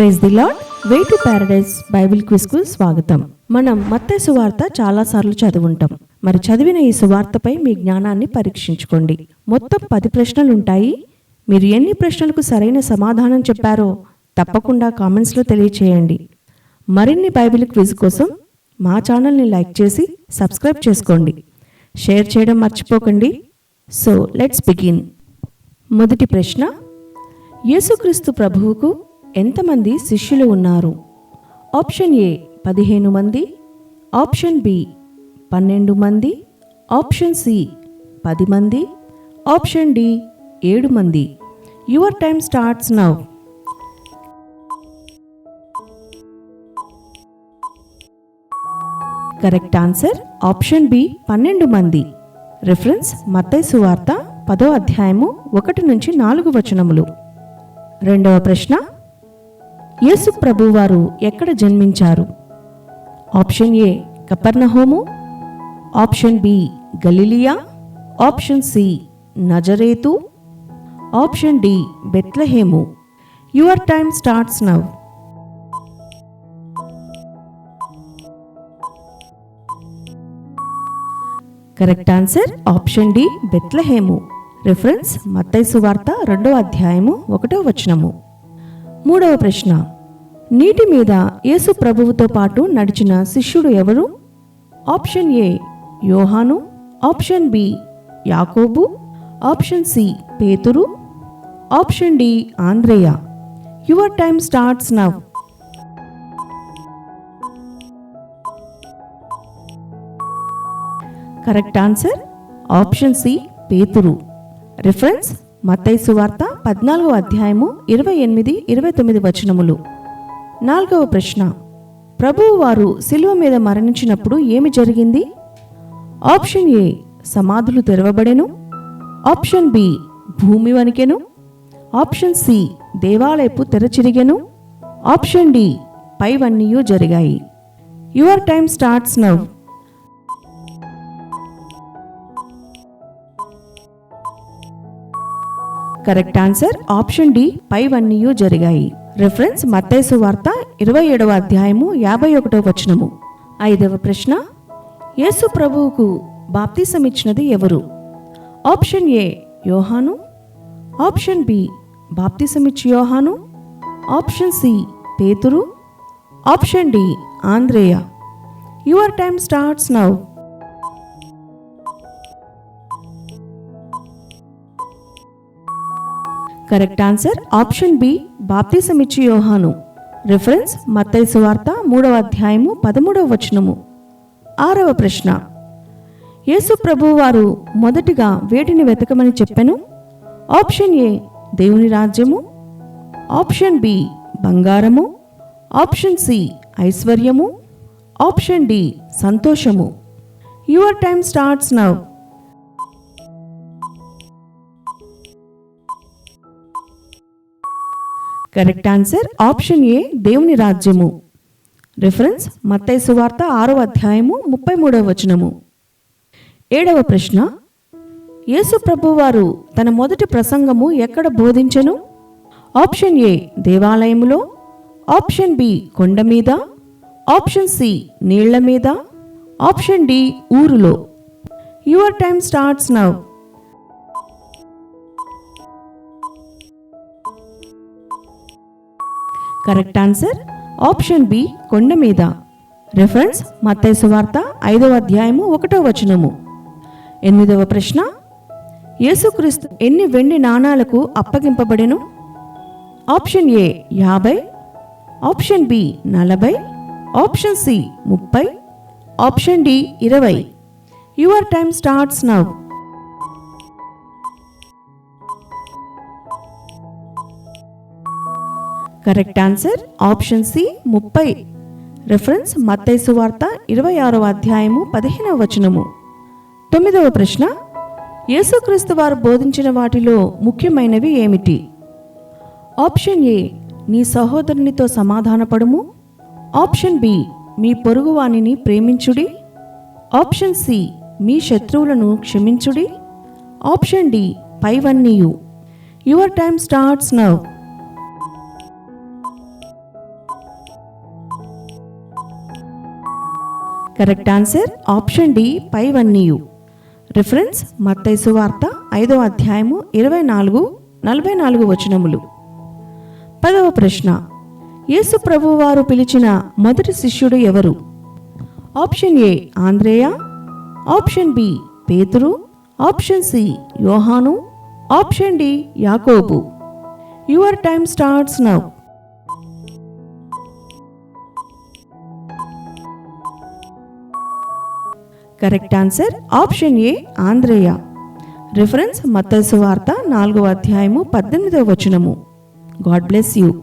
Praise the lord way to paradise Bible క్విజ్కు స్వాగతం. మనం మత్తే సువార్త చాలాసార్లు చదువుంటాం. మరి చదివిన ఈ సువార్తపై మీ జ్ఞానాన్ని పరీక్షించుకోండి. మొత్తం పది ప్రశ్నలు ఉంటాయి మీరు ఎన్ని ప్రశ్నలకు సరైన సమాధానం చెప్పారో తప్పకుండా కామెంట్స్లో తెలియచేయండి. మరిన్ని బైబిల్ క్విజ్ కోసం మా ఛానల్ని లైక్ చేసి సబ్స్క్రైబ్ చేసుకోండి. షేర్ చేయడం మర్చిపోకండి. So let's begin. మొదటి ప్రశ్న. యేసుక్రీస్తు ప్రభువుకు ఎంతమంది శిష్యులు ఉన్నారు? ఆప్షన్ ఏ పదిహేను మంది ఆప్షన్ బి పన్నెండు మంది ఆప్షన్ సి పది మంది ఆప్షన్ డి ఏడు మంది. Your time starts now. Correct answer option B పన్నెండు మంది. రిఫరెన్స్ మత్తయి సువార్త పదో అధ్యాయము ఒకటి నుంచి నాలుగు వచనములు. రెండవ ప్రశ్న యేసు ప్రభువారు ఎక్కడ జన్మించారు? ఆప్షన్ ఏ కపర్నహోము ఆప్షన్ బి గలిలియా ఆప్షన్ సి నజరేతు option D Bethlehem. Your time starts now correct answer option D Bethlehem. Reference మత్తైసు వార్త రెండో అధ్యాయము ఒకటో వచనము. మూడవ ప్రశ్న. నీటి మీద యేసు ప్రభువుతో పాటు నడిచిన శిష్యుడు ఎవరు? ఆప్షన్ ఏ యోహాను. ఆప్షన్ బి యాకోబు. ఆప్షన్ సి పేతురు. Option D Andhreya your time starts now correct answer option C పేతురు. రిఫరెన్స్ మత్తయి సువార్త పద్నాలుగో అధ్యాయము ఇరవై ఎనిమిది ఇరవై తొమ్మిది వచనములు. నాలుగవ ప్రశ్న. ప్రభువు వారు శిలువ మీద మరణించినప్పుడు ఏమి జరిగింది? ఆప్షన్ ఏ సమాధులు తెరవబడెను. ఆప్షన్ బి భూమి వణికెను. ఆప్షన్ సి దేవాలయపు తెరచిరిగెను ఆప్షన్ డి పైవన్నీయూ జరిగాయి. Your time starts now correct answer option D పైవన్నీయు జరిగాయి. రిఫరెన్స్ మత్తేసు వార్త ఇరవై ఏడవ అధ్యాయము యాభై ఒకటో వచనము. ఐదవ ప్రశ్న యేసు ప్రభువుకు బాప్తిసమిచ్చినది ఎవరు? ఆప్షన్ ఏ యోహాను. ఆప్షన్ బి బాప్తిసం ఇచ్చి యోహాను. ఆప్షన్ సి పేతురు. Option D Andhreya your time starts now. Correct answer option B బాప్తిసమిచ్చి యోహాను. రిఫరెన్స్ మత్తయి సువార్త మూడవ అధ్యాయము పదమూడవ వచనము. ఆరవ ప్రశ్న. యేసు ప్రభు వారు మొదటిగా వేటిని వెతకమని చెప్పెను? ఆప్షన్ ఏ దేవుని రాజ్యము. ఆప్షన్ బి బంగారము. ఆప్షన్ సి ఐశ్వర్యము. ఆప్షన్ డి సంతోషము. Your time starts now correct answer option A దేవుని రాజ్యము. రిఫరెన్స్ మత్తయి సువార్త ఆరో అధ్యాయము ముప్పై మూడవ వచనము. ఏడవ ప్రశ్న యేసు ప్రభువారు తన మొదటి ప్రసంగము ఎక్కడ బోధించను? ఆప్షన్ ఏ దేవాలయములో. ఆప్షన్ బి కొండ మీద. ఆప్షన్ సి నీళ్ళ మీద. ఆప్షన్ డి ఊరులో. Your time starts now correct answer option B కొండ మీద. రిఫరెన్స్ మత్తయి సువార్త ఐదవ అధ్యాయము ఒకటో వచనము. ఎనిమిదవ ప్రశ్న యేసుక్రీస్తు ఎన్ని వెండి నాణాలకు అప్పగింపబడెను? ఆప్షన్ ఏ యాభై ఆప్షన్ బి నలభై ఆప్షన్ సి ముప్పై ఆప్షన్ డి ఇరవై. Your time starts now correct answer option C ముప్పై. రిఫరెన్స్ మత్తైసు వార్త ఇరవై ఆరవ అధ్యాయము పదిహేనవ వచనము. తొమ్మిదవ ప్రశ్న యేసుక్రీస్తు వారు బోధించిన వాటిలో ముఖ్యమైనవి ఏమిటి? ఆప్షన్ ఏ నీ సహోదరునితో సమాధానపడుము. ఆప్షన్ బి మీ పొరుగువానిని ప్రేమించుడి. ఆప్షన్ సి మీ శత్రువులను క్షమించుడి. Option D పైవన్నీయు. Your time starts now correct answer option D పైవన్నీయు. Reference మత్తైసు వార్త ఐదో అధ్యాయము ఇరవై నాలుగు నలభై నాలుగు వచనములు. పదవ ప్రశ్న. యేసు ప్రభు వారు పిలిచిన మొదటి శిష్యుడు ఎవరు? ఆప్షన్ ఏ ఆంధ్రేయ ఆప్షన్ బి పేతురు ఆప్షన్ సి యోహాను ఆప్షన్ డి యాకోబు. Your time starts now. Correct answer option A Andhreya reference మత్తసు వార్త నాలుగవ అధ్యాయము పద్దెనిమిదవ వచనము. God bless you